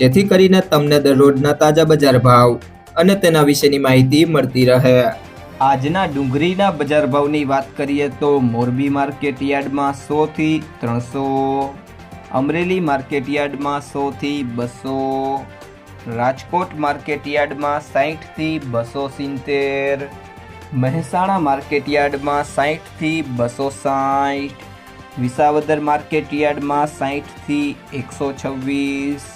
જેથી કરીને તમને દરરોજના તાજા બજાર ભાવ અને તેના વિશેની માહિતી મળતી રહે. આજના ડુંગળીના બજાર ભાવની વાત કરીએ તો મોરબી માર્કેટ યાર્ડમાં સોથી ત્રણસો, અમરેલી માર્કેટ યાર્ડમાં સોથી બસો, રાજકોટ માર્કેટ યાર્ડમાં સાહીઠથી બસો સિત્તેર, મહેસાણા માર્કેટ યાર્ડમાં સાહીઠથી બસો સાઠ વિસાવદર માર્કેટ યાર્ડમાં સાહીઠથી એકસો છવ્વીસ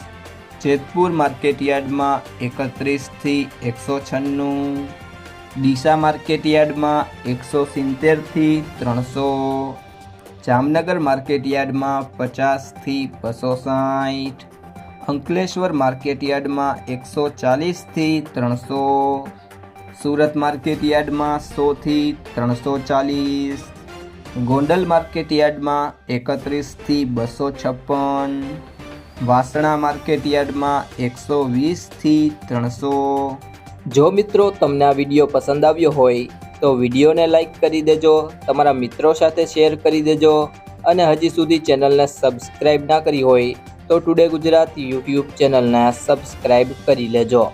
જેતપુર માર્કેટ યાર્ડમાં એકત્રીસથી એકસો છન્નું ડીસા માર્કેટ યાર્ડમાં એકસો સિત્તેરથી ત્રણસો, જામનગર માર્કેટ યાર્ડમાં પચાસથી બસો સાઠ અંકલેશ્વર માર્કેટ યાર્ડમાં એકસો ચાલીસથી ત્રણસો, સુરત માર્કેટ યાર્ડમાં સોથી ત્રણસો ચાલીસ ગોંડલ માર્કેટ યાર્ડમાં એકત્રીસથી બસો છપ્પન વાસણા માર્કેટ યાર્ડમાં એકસો વીસથી ત્રણસો. જો મિત્રો તમને આ વીડિયો પસંદ આવ્યો હોય, તો વિડીયોને લાઇક કરી દેજો, તમારા મિત્રો સાથે શેર કરી દેજો, અને હજી સુધી ચેનલને સબસ્ક્રાઈબ ના કરી હોય, તો ટુડે ગુજરાત યુટ્યુબ ચેનલને સબસ્ક્રાઈબ કરી લેજો.